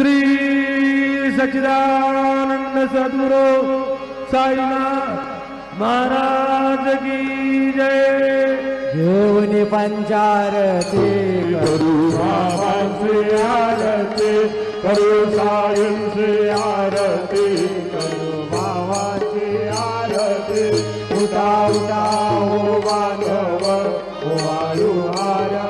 श्री सच्चिदानंद सदगुरु साईनाथ महाराज की जय। घेऊन पंचारती करू बाबांचे आरती करू सायंचे आरती करू बाबाची आरती। उठा उठा हो माधव हो माधव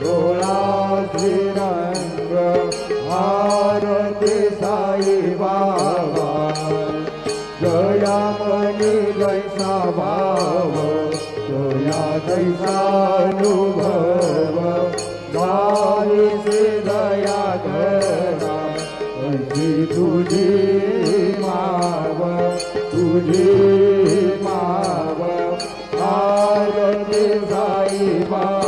डोळा श्रीरंग आरती साई बाबा जयामणी जैसा भाव जया जैसानुभव गाई से दया करा तुझी माव तुझी माव आरती साई बाबा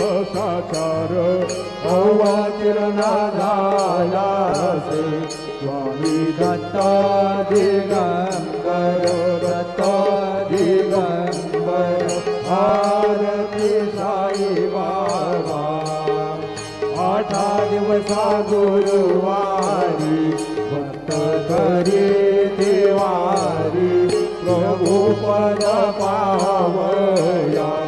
साकार अवतीर्ण झाला से स्वामी दत्ता दिगंबर दत्ता दिगंबर आरती साई बाबा। आठा दिवसा गुरुवारी, भक्त करी देवारी प्रभू पद पावया।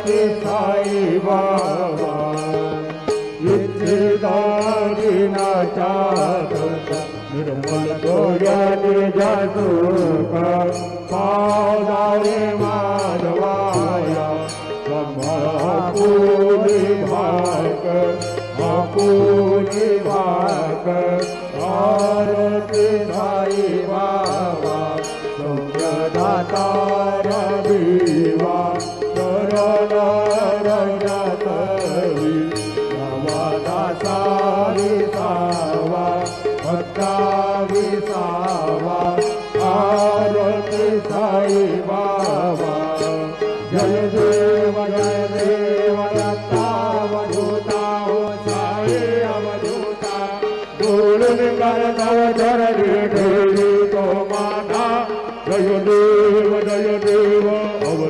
भा बाबा मित्रि नाचारवायापूर भारत भा बाबा दा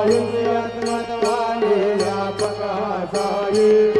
साय व्यात्मत्वानि व्यापकः साये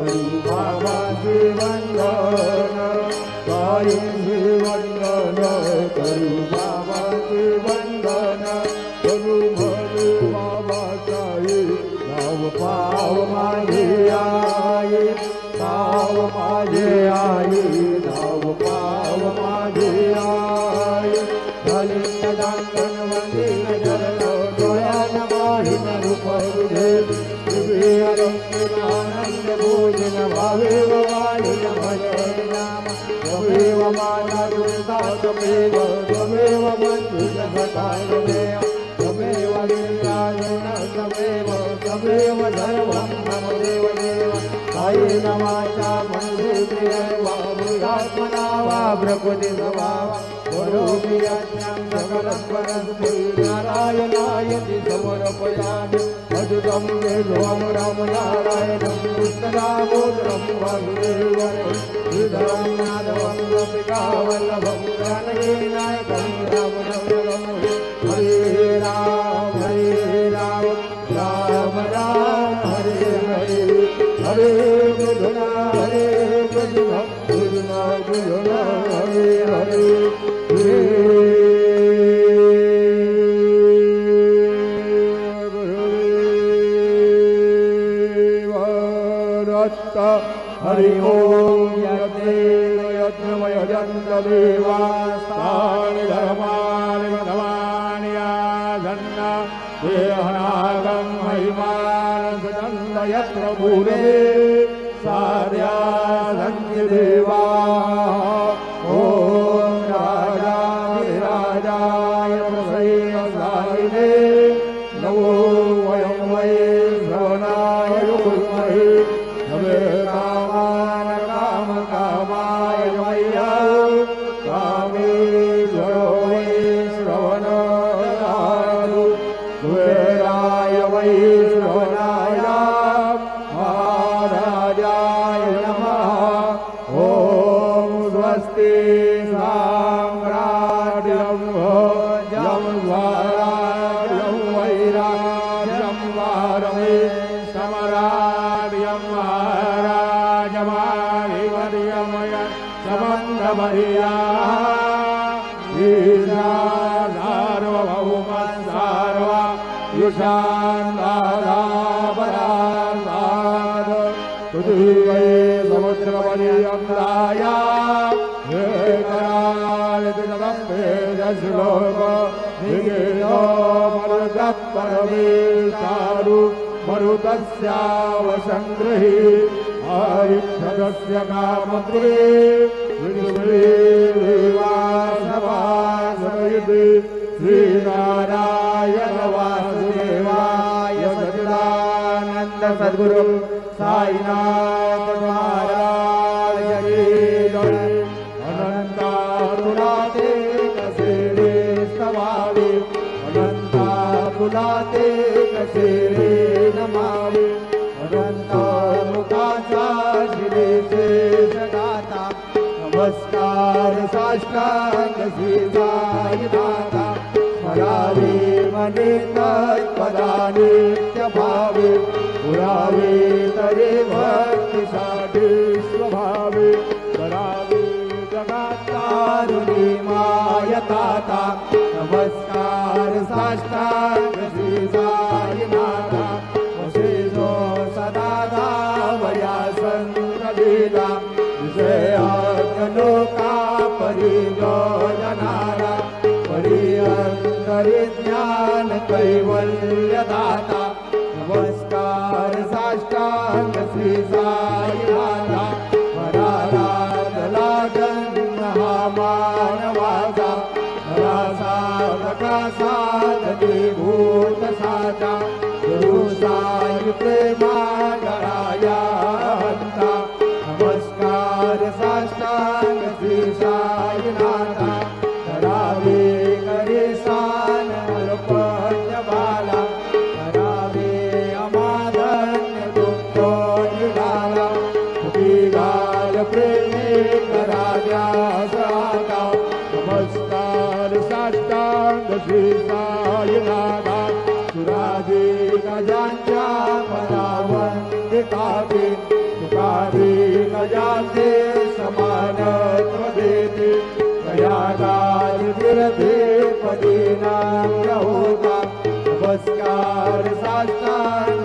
हरि बाबा देवा भवेव वाणिन भजय नाम त्वमेव माता दुर्गा त्वमेव त्वमेव देव देव कायेन वाचा मनसि देव નારાયણાયતિ સમર્પયામિ અજુતમ દેવમ રામ નારાયણમ કૃષ્ણ દામોદરમ વાસુદેવમ શ્રીધરમ યાદવમ ગોપિકા વલ્લભમ જાનકી નાયકમ રામ રમ હરે રામ હરે રામ રામ રામ હરે હરે હરે ीर्णाधार्वभौमस्सार्व युषान्नाधापरान्नाद पृथिवै समुद्रपर्यन्ताया एकराणिति कथं वेदश्लोक निगेयो मरुतत्परवीर्तारु विवासवासयति श्रीनारायण वासुदेवाय सचिदानन्द सद्गुरु जय अनन्तारुणाते कसेरे स्तवामि अनन्ताकुलाते कसेरे नमामि शिरे शेषदाता नमस्कार साष्टांग स्मरावे मने तत्पदानित्यभावे पुरावे तरे भक्तिसाठी स्वभावे करावे जगातारुणी मायताता नमस्कार साष्टांग श्री साई Sri Sai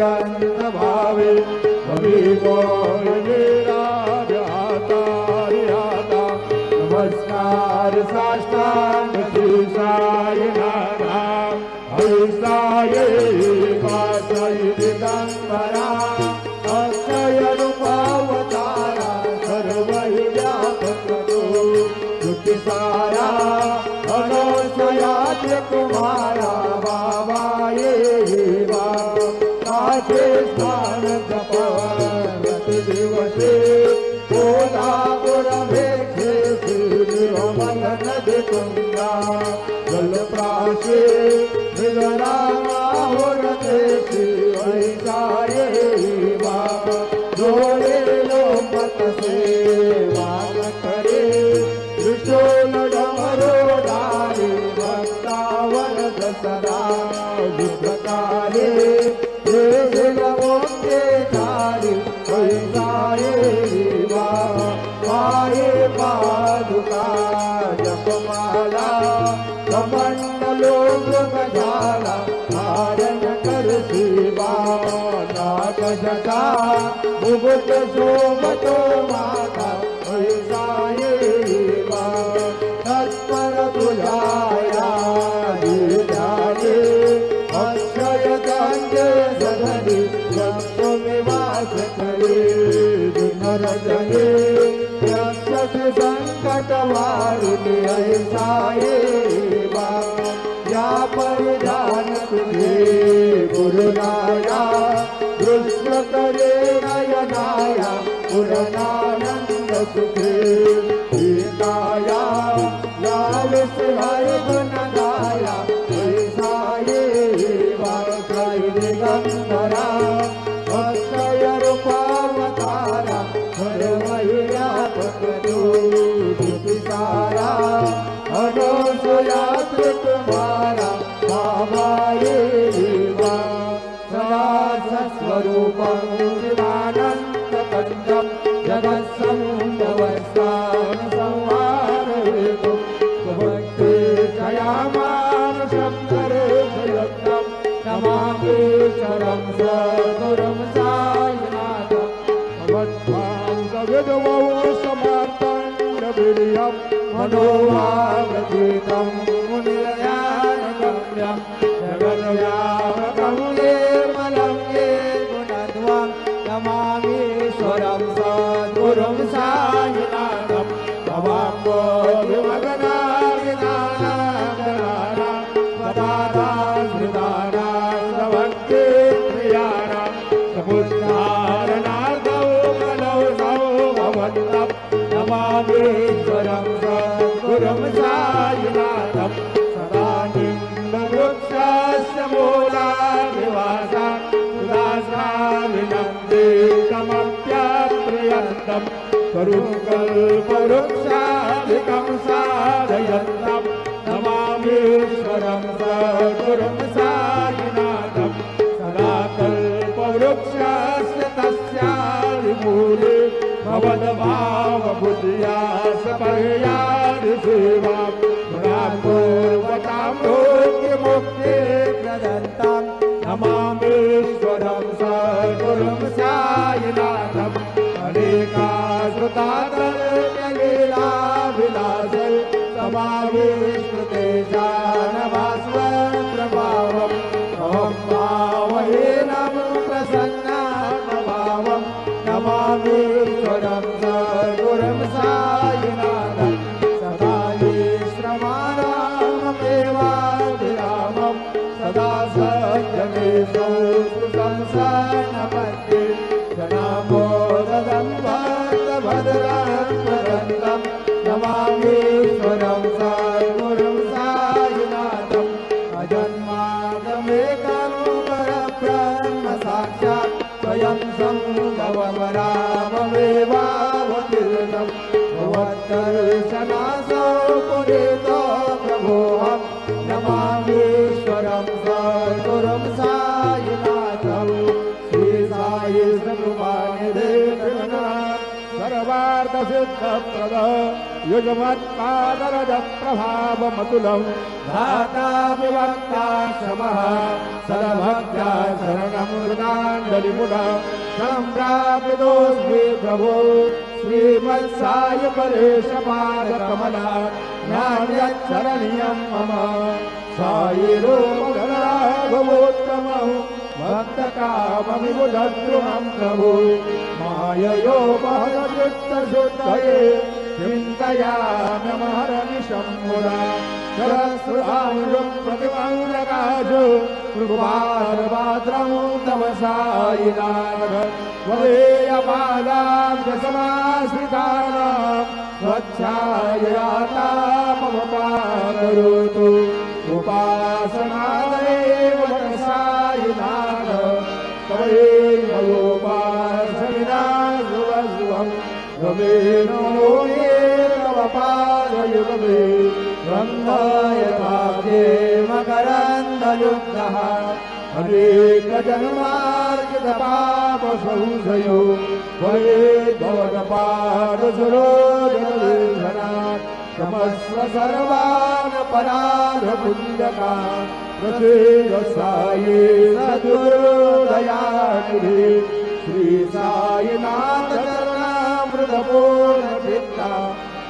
अत्यंत भावे भवी आता नमस्कार साष्टांग साय साई हरि हरिसाये से परिधान तुझे गुरुनाया कृष्ण करे नयनाया पुरनानंद सुखे सीताया नमामीश्वरं Sarvam Sarvam सर्वार्थसिद्धप्रद युगमत्पादरजप्रभावमतुलं धाता विवक्ता क्षमः सदभक्त्या शरणं मृदाञ्जलिमुना सम्प्रापितोऽस्मि प्रभो श्रीमत्साय परेशपादकमला ज्ञान्यच्चरणीयं मम। सायिरोमगणाभवोत्तमम् भक्तकामविबुधद्रुमं प्रभु माययो महचित्तशुद्धये चिन्तयाम्यमहरनिशम्मुरा सरस्वताङ्गं प्रतिमङ्गकाशु कृपारपात्रं तव सायिनाथ वदेयपादां स्वच्छाययाता मम पाकरोतु उपासनादेव गमेनो ये तव पादयुगमे गन्धायताब्दे मकरन्दयुक्तः अनेकजन्मार्जितपापसंशयो वये भवदपादसुरोजनदर्शनात् क्षमस्व सर्वान् पराधपुण्यका प्रसीद साये सदुर्दयानिधि श्री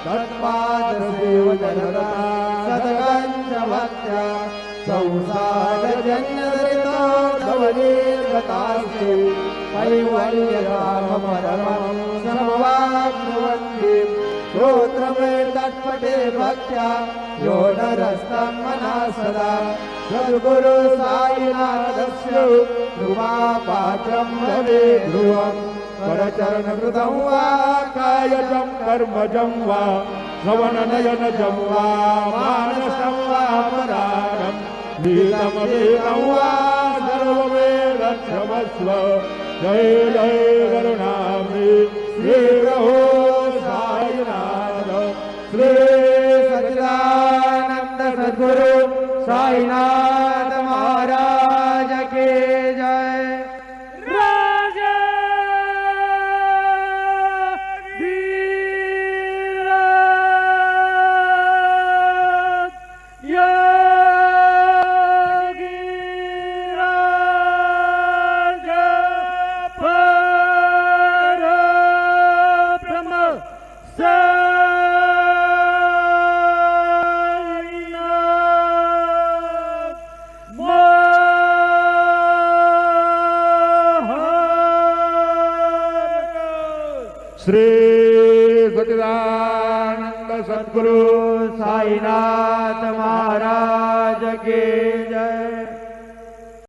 गणपादेव जन सदगमत्या संसारजन्यतासि वैवल्य रामपरमं समवाग्नवन्ति गोत्रमे तट्पटे भक्त्या यो नरस्तं मना सदा। सद्गुरुसाय न्युमापाचं भवे ध्रुवम्। करचरणकृतं वा कायजं कर्मजं वा श्रवणनयनजं वा मानसं वा परारं नीतमवेदं वा सर्ववेदक्षमस्व। जय जय करुणामि श्रीरहो साईनाथ। श्री सच्चिदानंद सद्गुरु साईनाथ।